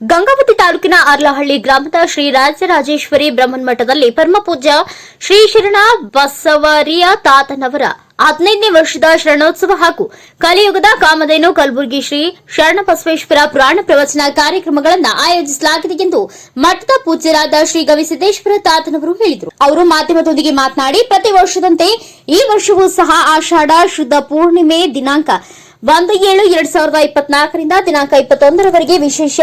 ಗಂಗಾವತಿ ತಾಲೂಕಿನ ಅರ್ಲಹಳ್ಳಿ ಗ್ರಾಮದ ಶ್ರೀ ರಾಜರಾಜೇಶ್ವರಿ ಬ್ರಹ್ಮನ್ ಮಠದಲ್ಲಿ ಪರಮಪೂಜ್ಯ ಶ್ರೀ ಶರಣ ಬಸವರಿಯ ತಾತನವರ ಹದಿನೈದನೇ ವರ್ಷದ ಶರಣೋತ್ಸವ ಹಾಗೂ ಕಲಿಯುಗದ ಕಾಮಧೇನು ಕಲಬುರಗಿ ಶ್ರೀ ಶರಣ ಬಸವೇಶ್ವರ ಪುರಾಣ ಪ್ರವಚನ ಕಾರ್ಯಕ್ರಮಗಳನ್ನು ಆಯೋಜಿಸಲಾಗಿದೆ ಎಂದು ಮಠದ ಪೂಜ್ಯರಾದ ಶ್ರೀ ಗವಿಸಿದ್ದೇಶ್ವರ ತಾತನವರು ಹೇಳಿದರು. ಅವರು ಮಾಧ್ಯಮದೊಂದಿಗೆ ಮಾತನಾಡಿ, ಪ್ರತಿ ವರ್ಷದಂತೆ ಈ ವರ್ಷವೂ ಸಹ ಆಷಾಢ, ಶುದ್ಧ ಪೂರ್ಣಿಮೆ ದಿನಾಂಕ ಒಂದು ಏಳು ಎರಡ್ ಸಾವಿರದ ಇಪ್ಪತ್ನಾಲ್ಕರಿಂದ ದಿನಾಂಕ ಇಪ್ಪತ್ತೊಂದರವರೆಗೆ ವಿಶೇಷ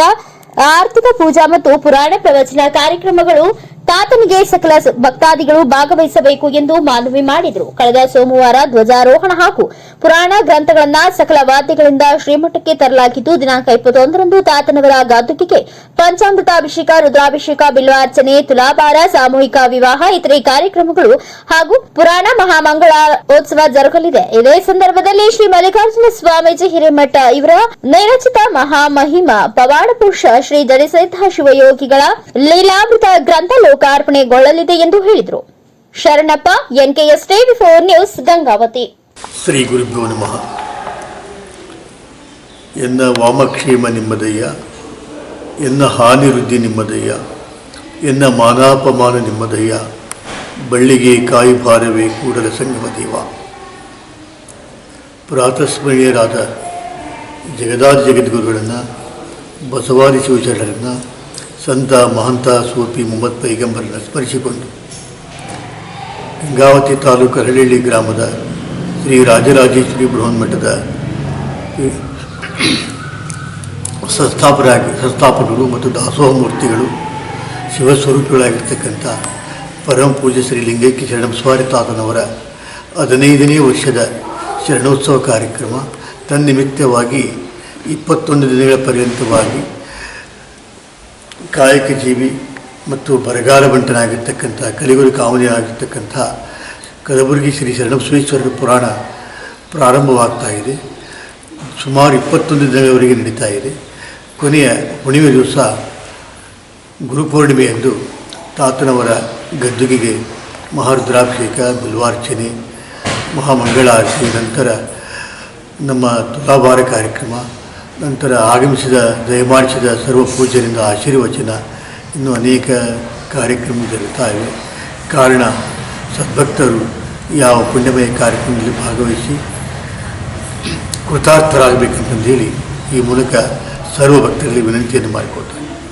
ಆರ್ಥಿಕ ಪೂಜಾ ಮತ್ತು ಪುರಾಣ ಪ್ರವಚನ ಕಾರ್ಯಕ್ರಮಗಳು ತಾತನಿಗೆ ಸಕಲ ಭಕ್ತಾದಿಗಳು ಭಾಗವಹಿಸಬೇಕು ಎಂದು ಮನವಿ ಮಾಡಿದರು. ಕಳೆದ ಸೋಮವಾರ ಧ್ವಜಾರೋಹಣ ಹಾಗೂ ಪುರಾಣ ಗ್ರಂಥಗಳನ್ನ ಸಕಲ ವಾದ್ಯಗಳಿಂದ ಶ್ರೀಮಠಕ್ಕೆ ತರಲಾಗಿದ್ದು, ದಿನಾಂಕ ಇಪ್ಪತ್ತೊಂದರಂದು ತಾತನವರ ಗಾತುಕಿಗೆ ಪಂಚಾಮೃತಾಭಿಷೇಕ, ರುದ್ರಾಭಿಷೇಕ, ಬಿಲ್ವಾರ್ಚನೆ, ತುಲಾಭಾರ, ಸಾಮೂಹಿಕ ವಿವಾಹ, ಇತರೆ ಕಾರ್ಯಕ್ರಮಗಳು ಹಾಗೂ ಪುರಾಣ ಮಹಾಮಂಗಳೋತ್ಸವ ಜರುಗಲಿದೆ. ಇದೇ ಸಂದರ್ಭದಲ್ಲಿ ಶ್ರೀ ಮಲ್ಲಿಕಾರ್ಜುನ ಸ್ವಾಮೀಜಿ ಹಿರೇಮಠ ಇವರ ನೈರಚಿತ ಮಹಾಮಹಿಮ ಪವಾಡ ಪುರುಷ ಶ್ರೀ ಜಡಿಸಿದ್ಧ ಶಿವಯೋಗಿಗಳ ಲೀಲಾಮೃತ ಗ್ರಂಥ ಲೋಕಾರ್ಪಣೆಗೊಳ್ಳಲಿದೆ ಎಂದು ಹೇಳಿದರು. Sharanappa, NKS TV four news, Gangavati. Shri ಗುರುಭ್ಯೋ ನಮಃ. ಎನ್ನ ವಾಮಕ್ಷೇಮ ನಿಮ್ಮದಯ್ಯ, ಎನ್ನ ಹಾನಿವೃದ್ಧಿ ನಿಮ್ಮದಯ್ಯ, ಎನ್ನ ಮಾನಾಪಮಾನ ನಿಮ್ಮದಯ್ಯ, ಬಳ್ಳಿಗೆ ಕಾಯಿ ಭಾರವೇ ಕೂಡಲ ಸಂಗಮ ದೇವ. ಪ್ರಾತಸ್ಮರಣೀಯರಾದ ಜಗದಾದ ಜಗದ್ಗುರುಗಳನ್ನು ಬಸವಾದಿ ಶಿವಚರಣರನ್ನು ಸಂತ ಮಹಂತ ಸೂಪಿ ಮೊಹಮ್ಮದ್ ಪೈಗಂಬರನ್ನು ಸ್ಮರಿಸಿಕೊಂಡು ಗಂಗಾವತಿ ತಾಲೂಕು ಹರಳಿಳ್ಳಿ ಗ್ರಾಮದ ಶ್ರೀ ರಾಜರಾಜೇಶ್ವರಿ ಬೃಹನ್ಮಠದ ಸಂಸ್ಥಾಪರಾಗಿ ಸಂಸ್ಥಾಪಕರು ಮತ್ತು ದಾಸೋಹ ಮೂರ್ತಿಗಳು ಶಿವಸ್ವರೂಪಿಗಳಾಗಿರ್ತಕ್ಕಂಥ ಪರಮ ಪೂಜೆ ಶ್ರೀ ಲಿಂಗೈಕ್ಯ ಶರಣ ತಾತನವರ ಹದಿನೈದನೇ ವರ್ಷದ ಶರಣೋತ್ಸವ ಕಾರ್ಯಕ್ರಮ ತನ್ನಿಮಿತ್ತವಾಗಿ ಇಪ್ಪತ್ತೊಂದು ದಿನಗಳ ಪರ್ಯಂತವಾಗಿ ಕಾಯಕ ಜೀವಿ ಮತ್ತು ಬರಗಾಲ ಬಂಟನಾಗಿರ್ತಕ್ಕಂಥ ಕಲಿಗುರು ಕಾಮದಿ ಆಗಿರ್ತಕ್ಕಂಥ ಕಲಬುರಗಿ ಶ್ರೀ ಶರಣಬಸವೇಶ್ವರರ ಪುರಾಣ ಪ್ರಾರಂಭವಾಗ್ತಾ ಇದೆ. ಸುಮಾರು ಇಪ್ಪತ್ತೊಂದು ದಿನಗಳವರೆಗೆ ನಡೀತಾ ಇದೆ. ಕೊನೆಯ ಹುಣ್ಣಿಮೆ ದಿವಸ ಗುರುಪೂರ್ಣಿಮೆಯಂದು ತಾತನವರ ಗದ್ದುಗೆಗೆ ಮಹಾರುದ್ರಾಭಿಷೇಕ, ಬಿಲ್ವಾರ್ಚನೆ, ಮಹಾಮಂಗಳಾರತಿ, ನಂತರ ನಮ್ಮ ತುಲಾಭಾರ ಕಾರ್ಯಕ್ರಮ ನಂತರ ಆಗಮಿಸಿದ, ದಯಮಾಡಿಸಿದ ಸರ್ವ ಪೂಜರಿಂದ ಆಶೀರ್ವಚನ. ಇನ್ನೂ ಅನೇಕ ಕಾರ್ಯಕ್ರಮ ಜರುಗುತ್ತಾ ಇವೆ. ಕಾರಣ, ಸದ್ಭಕ್ತರು ಯಾವ ಪುಣ್ಯಮಯ ಕಾರ್ಯಕ್ರಮದಲ್ಲಿ ಭಾಗವಹಿಸಿ ಕೃತಾರ್ಥರಾಗಬೇಕಂತಂದು ಹೇಳಿ ಈ ಮೂಲಕ ಸರ್ವ ಭಕ್ತರಲ್ಲಿ ವಿನಂತಿಯನ್ನು ಮಾಡಿಕೊಡ್ತಾರೆ